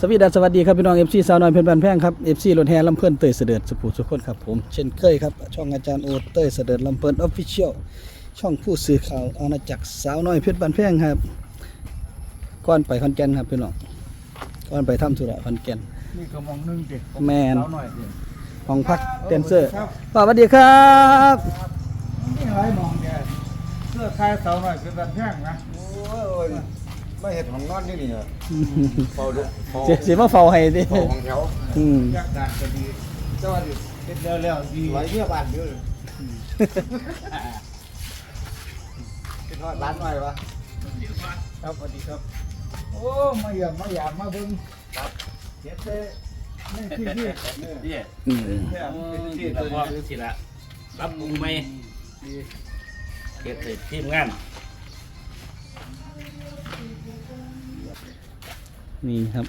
สวีดัสสวัสดีครับพี่น้อง FC สาวน้อยเพชรบ้านแพงครับ FC รถแห่ลำเพิ่นเตยเสด็จสุภูสุคนครับผมเช่นเคยครับช่องอาจารย์โอเตยเสด็จลำเพิ่นออฟฟิเชียลช่องผู้สื่อข่าวอาณาจักรสาวน้อยเพชรบ้านแพงครับก่อนไปขอนแก่นครับพี่น้องก่อนไปทำธุระขอนแก่นนี่ก็มองหนึงเด็กแม่นสาวหน่อยเด็กห้องพักแดนเซอร์ครับสวัสดีครับนี่หลายมองแกเสื้อคลายสาวหน่อยเป็นแบบแพงนะโอ้ย ไม่เห็นของนอนนี่นี่เหรอเฝ้าดูเฝ้าเสียเสียมาเฝ้าให้ดิเฝ้าของแถวอืมยากการก็ดีเจ้าดิเป็นแล้วแล้วดีไหวเมียบ้านเยอะเลยเป็นทอดร้านหน่อยวะครับสวัสดีครับ โอ้มาเยี่ยมมาหยามมาเบิ่งครับเฮ็ดเด้นี่ที่นี่เนี่ยอืมแค่เป็นที่แล้ตัววก็นี้สิละรับปรุงไหมเก็บใส่ทีมงาน นี่ครับ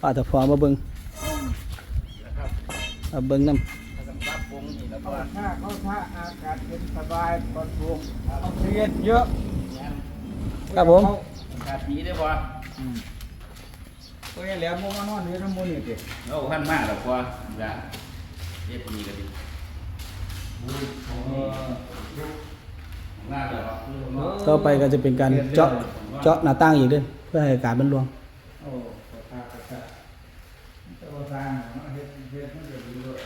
ป้าตะพอมาเบิ่งนะครับมาเบิ่งน้รับปรุงนี่แล้วก็เข้าท่าเข้าท่าอากาศเย็นสบายปลอดโปร่งออกซิเจนเยอะำครับผมอากาศดีได้ป่ะก็ยังแหลมบ่มานอนอยู่น้ำมูนี่เด็กเราขั้นมากแล้วป่ะละเรียบมีกันดีหน้าแล้วต่อไปก็จะเป็นการเจาะเจาะหน้าต่างอีกเด้วยเพื่อให้อากาศมันรวม โอ้กระทากระทาเจ้าทางเฮ็ดเฮ็ดมันจะดีด้วย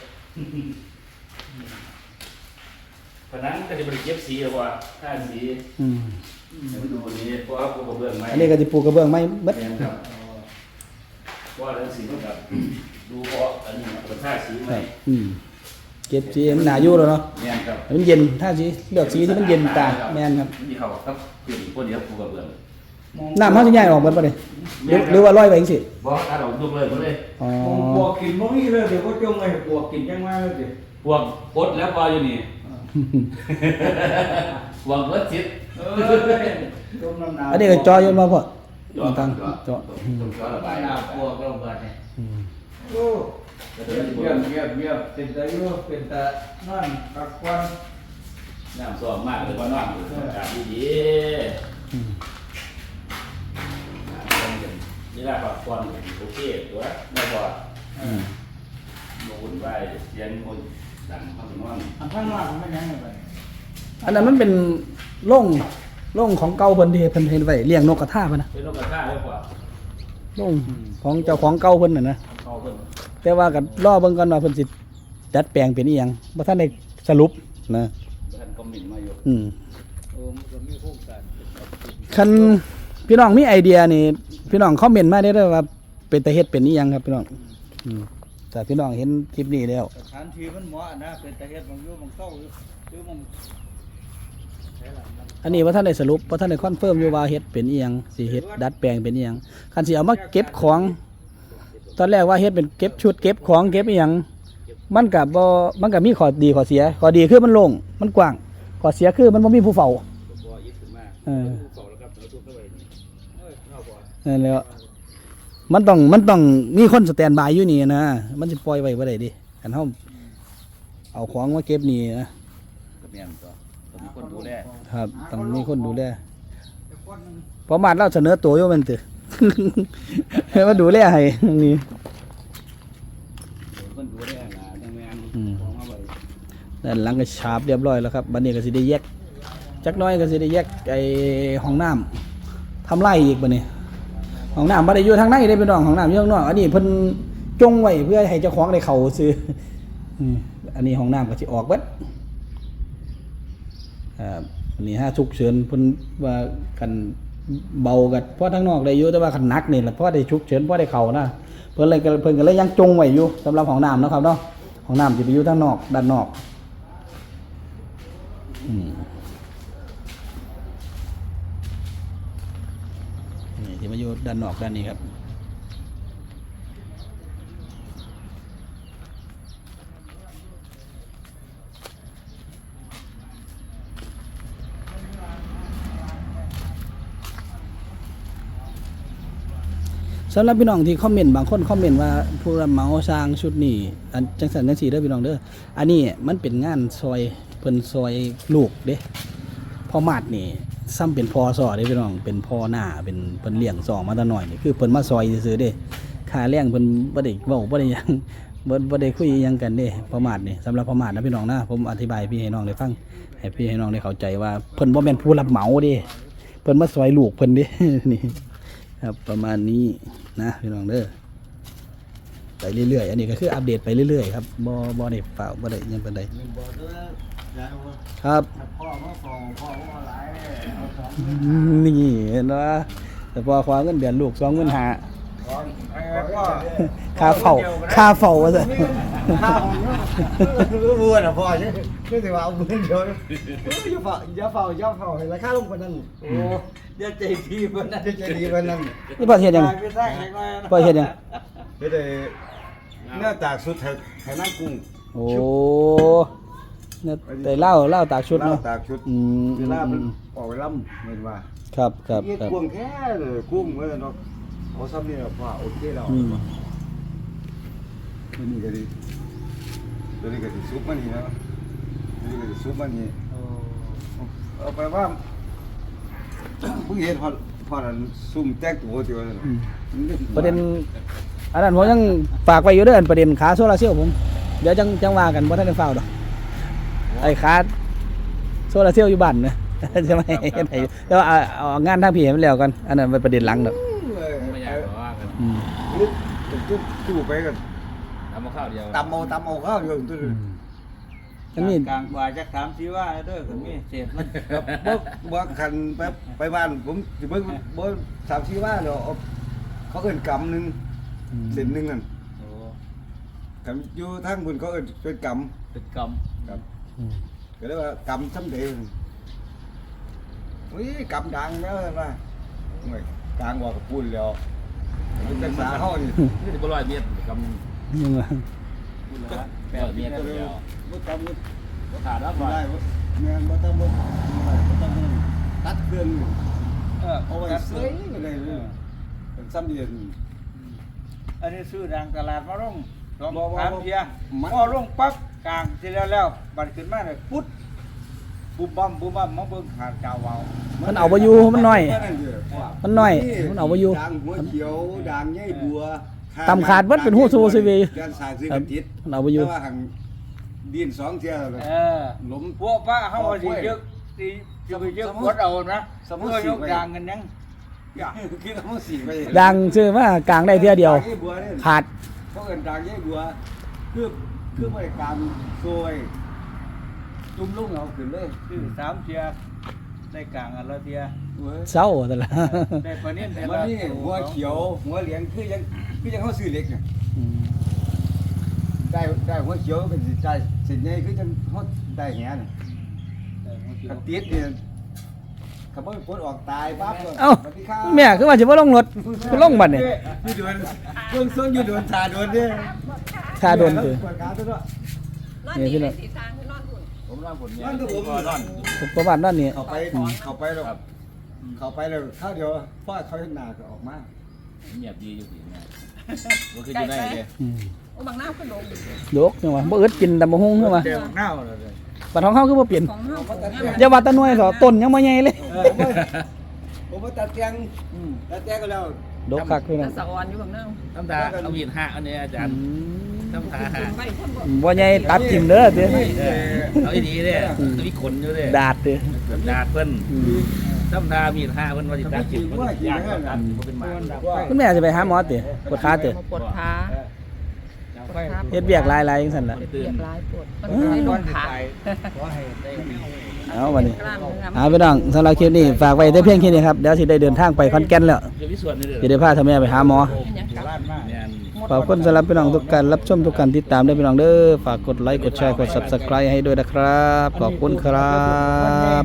ผนังก็จะเป็นเก็บสีแล้วป่ะถ้าสีอืมให้มันดูดีเพราะว่าปูกระเบื้องไหมอันนี้ก็จะปูกระเบื้องไม้เบิดแม่นครับเพราะว่าเรื่องสีมันกับดูเพราะอันนี้มันเป็นท่าสีไหคมรับอืมเก็บสีให้มันหนาอยู่แล้วเนาะแม่นครับให้มันเย็นถ้าสีเลือกสีที่มันเย็นตาแม่นครับนี่เขาครับเปลี่ยนพวกนี้ครับปูกระเบื้อง น้ำเขาจะย้ายออกเบิดบ่เด้หรือหรือว่าลอยไปจังซี่บอกถ้าเรายกเลยหมดเลยอ๋อบวกกินบ่มีเลยเดี๋ยวก็จงไว้บวกกินจังมาเลยสิพวกกดแล้วพออยู่นี่พวกรถจิตเออจมน้ำหนาวอันนี้ก็จออยู่มาพ่อจอตั้งจเจาะจอระบายหนาวบวกลงไปเนี่ยอืมโอ้เยี่ยมเยี่ยมเยี่ยมเยี่ยมเป็นตาอยู่เป็นตานั่นพักผ่อนน้ำซ้อมมากเลยว่านอนอากาศดีอืมๆ นี่แหละพักผ่อนโอเคตัวไม่พออืมมาวุ่นวายเสียงคนดังห้องนอนอันข้างล่างมันไม่ยังไงไปอันนั้นมันเป็นโล่งโล่งของเก่าเพิ่นที่เพิ่นเฮ็ดไว้เลี้ยงนกกระทาเพิ่นนะเป็นนกกระทาได้กว่าโล่งของเจ้าของเก่าเพิ่นน่ะนะเขาเป็นแต่ว่าก็รอเบิ่งก่อนว่าเพิ่นสิดัดแปลงเป็นอีหยังบ่ทันได้สรุปนะท่านคอมเมนต์มาอยู่อืม โอ้มันก็มีโครงการคันพี่น้องมีไอเดียนี่ พี่น้องคอมเมนต์มาได้เด้อว่า เป็นตาเฮ็ดเป็นอีหยังครับพี่น้องอืมแต่พี่น้องเห็นคลิปนี้แล้วสถานที่มันเหมาะนะเป็นตาเฮ็ดบางอยู่บางเศร้าอยู่หรือมันใช่ล่ะมันอันนี้ว่าท่านได้สรุปว่าท่านได้คอนเฟิร์มอยู่ว่าเฮ็ดเป็นอีหยังสิเฮ็ดดัดแปลงเป็นอีหยังคันสิเอามาเก็บของ ตอนแรกว่าเฮ็ดเป็นเก็บชุดเก็บของเก็บอีหยังมันก็บ่มันก็มีข้อดีข้อเสียข้อดีคือมันโล่งมันกว้างข้อเสียคือมันบ่มีผู้เฝ้า บ่ยึดขึ้นมาเออ ผู้เฝ้าแล้วครับแล้วทุกเข้าไปนี่เอ้ยเข้าบ่ นั่นแหล้วมันต้องมันต้องมีคนสแตนบายอยู่นี่นะมันสิปล่อยไว้บ่ได้ดิคันเฮาเอาของมาเก็บนี่นะก็แม่นก็ต้องมีคนดูแลครับ ต้องมีคนดูแลแต่คนมันประมาณเราเสนอตัวอยู่แมันตึให้มาดูแลให้ตรงนี้คนดูแลนะจังแม่นอืม ของมาไว้ด้านหลังก็ฉาบเรียบร้อยแล้วครับบัดนี้ก็สิได้แยกจักหน้อยก็สิได้แยกไอ้ห้องน้ำทำไรอีกบัดนี้ ห้องน้ำบ่ได้อยู่ทางในได้เป็นน้องห้องน้ำอยู่ข้างนอกอันนี้เพิ่นจงไว้เพื่อให้เจ้าของได้เข้าซื้ออันนี้ห้องน้ำก็สิออกเบิดครับอันนี้ห้าฉุกเฉินเพิ่นว่ากันเบากันเพราะทางนอกได้อยู่แต่ว่าคันนักนี่แหละเพราะได้ฉุกเฉินเพราะได้เข้านะเพิ่นเลยเพิ่นก็เลยยังจงไว้อยู่สำหรับห้องน้ำนะครับเนาะห้องน้ำสิไปอยู่ทางนอกด้านนอก อืม ที่มาอยู่ด้านนอกด้านนี้ครับสำหรับพี่น้องที่คอมเมนต์บางคนคอมเมนต์ว่าผู้รับเหมาสร้างชุดนี้อันจังสันจังสีเด้อพี่น้องเด้ออันนี้มันเป็นงานซอยเพิ่นซอยลูกเด้พอมาดนี่ ซ้ำเป็นพ่อซอเด้พี่น้องเป็นพ่อหน้าเป็นเพิ่นเลี้ยงซองมาแตะหน่อยนี่คือเพิ่นมาซอยซื่อเด้ค่าแรงเพิ่นบ่ได้เว้าบ่ได้ยังบ่บ่ได้คุยยังกันเด้ประมาทนี่สำหรับประมาทนะพี่น้องนะผมอธิบายพี่ให้น้องได้ฟังให้พี่ให้น้องได้เข้าใจว่าเพิ่นบ่แม่นผู้รับเหมาเด้เพิ่นมาซอยลูกเพิ่นเด้นี่ครับประมาณนี้นะพี่น้องเด้อไปเรื่อยๆอันนี้ก็คืออัปเดตไปเรื่อยๆครับบ่บ่ได้ฝาบ่ได้ยังปานใด บอกด้วยยายว่าครับพ่อมาฟ้องพ่อมาหลายเอาสองนี่เห็นว่าแต่พอความเงินเดือนลูกสองเงินหาฟ้องไอ้พ่อค่าเฝ้าค่าเฝ้าว่าซะข้าวรู้บัวนะพ่อใช่ไม่ถือว่าเอาเงินเดียวอย่าเฝ้าอย่าเฝ้าอย่าเฝ้าให้ราคาลงกว่านั้นโอ้เดี๋ยวใจดีเพิ่นนะจะใจดีกว่านั้นนี่พอเฮ็ดหยังตายไปสร้างให้น้อยนะพอเฮ็ดหยังไม่ได้เนื่องจากสุดให้ให้นั่งกุ้งโอ้ เนี่ยแต่เล่าเล่าตากชุดเล่าเนาะตากชุดอืม เวลามันออกไปล่ำเหมือนว่าครับครับนี่ครับกุ้งแค่เลยกุ้งเมื่อเนาะเอาซ้ำนี่พ่อโอเคแล้วอืม ตัวนี้ก็ดีตัวนี้ก็ดีซุปมันนี่นะตัวนี้ก็ดีซุปมันนี่เอาไปว่าเพิ่งเห็นพอพอนั้นซุ่มแจ้งตัวเดียวนั่นอืมประเด็นอันนั้นผมยังฝากไว้อยู่เด้ออันประเด็นขาโซลาร์เซลล์ผม เดี๋ยวจังจังว่ากันบ่ทันได้ฟ้าวดอก ไอ้ขาโซลาร์เซลล์อยู่บ้านนะใช่ไหมเฮ็ดให้แต่ว่าเอาเอางานทางพี่ให้มันแล้วกันอันนั้นเป็นประเด็นหลังดอกไม่อยากบอกว่ากันอืมจุ๊บจุ๊บไปกันทำมาข้าวเดียวตำเอาตำเอาข้าวเดียวตัวอืนี้มอันนี้กลางบ่ายจักถามสิว่าเด้อก็มีเศษมันบ่บ่คันไปไปบ้านผมสิเบิ่งบ่สามสี่ว่าเนาะเขาเอิ้นกำหนึงเส้นหนึงนั่นโอ้กันอยู่ทางบุญเขาเอิ้นเป็นกเป็นกรรมำครับอืม ก็เรียกว่ากำสำเร็จอุ้ยกำดังแล้วนะโอ้ยกลางว่ากับปุ่นแล้วมันเป็นสาเฮานี่นี่จะบ่ร้อยเมตรกยังว่าำร้อยเมตรเดียวบ่กำบ่บ่ขาดแล้วบ่ก่อนได้บ่แม่นบ่ต้องบ่บ่ต้องตัดเครื่องนี่เออเอาไว้เสยก็ได้เลยเป็นซ้ำเดียนอันนี้ซื้อดังตลาดมาลงสองบ่บ่สามเทียมันพอลงปั๊บ กลางที่แล้วแล้วบัดขึ้นมาเลยปุ๊ดบุบบัมบุบบัมมาเบิ่งขาดกาวเอามันเอาบ่อยู่มันน้อย มันน้อยมันเอาบ่อยู่ด่างหัวเขียวด่างใยบัวตำขาดวัดเป็นหู้ซูซีวีด้านซ้ายซื้อกันติดมันเอาบ่อยู่แต่ว่าหังดินสองเที่ยวเลยเออหล้มพวกป้าเขาว่าสิเยอะสิจะไปเยอะกดเอานะสมมุติเพื่อสิยกไว้ยางกันยังอย่าคิดว่ามันสีไปดังชื่อว่ากลางได้เที่ยเดียวด่างใยบัวเนี่ยขาดเขาเอิ้นด่างใยบัวคือ คือไปกลางซอยจุ่มลงเอาขึ้นเลยซื้อสามเทียได้กลางอันละเทียเว้ยเศร้าแต่ละได้ปลาเนียนแต่มันละนี่หัวเขียวหัวเหลืองคือยังคือยังเขาซื้อเหล็กเนี่ยอืมได้ได้หัวเขียวเป็นสิได้สิใหญ่คือยังเขาได้แหน่เนี่ยได้หัวเขียวกระติดเนี่ยขบวนปลดออกตายปั๊บเลยเอ้าสวัสดีครับแม่คือว่าสิบ่ลงรถบ่ลงบัดนี่อยู่โดนเบิ่งส่งอยู่โดนชาโดนเนี่ย ชาโดนคือปวดขาตัวเนาะนอนนี่นี่พี่เลน้องยสีทางคือนอนหุ่นผมร่างผลเนี่ยนั่นก็ผมนอนประวัตินั่นนี่เข้าไปเข้าไปแล้วเข้าไปแล้วข้าวเดียวฟาดเขาเห็นหน้าก็ออกมาเงียบดีอยู่สิเนี่ยบ่คืออยู่ในเลยอืมโอ้บางหน้าขึ้นลงโยกจังว่าบ่อึดกินตำบักหุ่งคือว่าเดี๋ยวเน่าเลย ปัดของเฮาคือบ่เปลี่ยนของเฮาของอย่าว่าแตะหน่วยเถอะต้นยังบ่ใหญ่เลยเออผมว่าตัดแจงตัดแจงก็แล้วดกคักพี่น้แต่องสะออนอยู่บางหน้าทำตาเอามีดหักอันนี้อาจารย์ทำ ตาหักไปคนบ่ใหญ่ตัดทิ่มเด้อติเออเอาอีดีเด้ต้องมีขนอยู่เด้อดาดติดาดเพิ่นอืมทำตามีดหักเพิ่นว่าสิตัดจิ้มเพิ่นยากตัดบ่เป็นหมาคุณแม่สิไปหาหมอติปวดขาติมาปวดขาเฮ็ดเวียกหลายๆจังซั่นล่ะเปียกร้ายปวดมันให้ลงขาเอาบัดนี้เอาพี่น้องสำหรับคลิปนี้ฝากไว้แต่เพียงแค่นี้ครับเดี๋ยวสิได้เดินทางไปขอนแก่นแล้วจะได้พาท่านแม่ไปหาหมอ ร้ากแม่นขอบคุณสำหรับพี่น้องทุกการรับชมทุกการติดตามด้วยพี่น้องเด้อฝากกดไลค์กดแชร์กด Subscribe ให้ด้วยนะครับ ขอบคุณครับ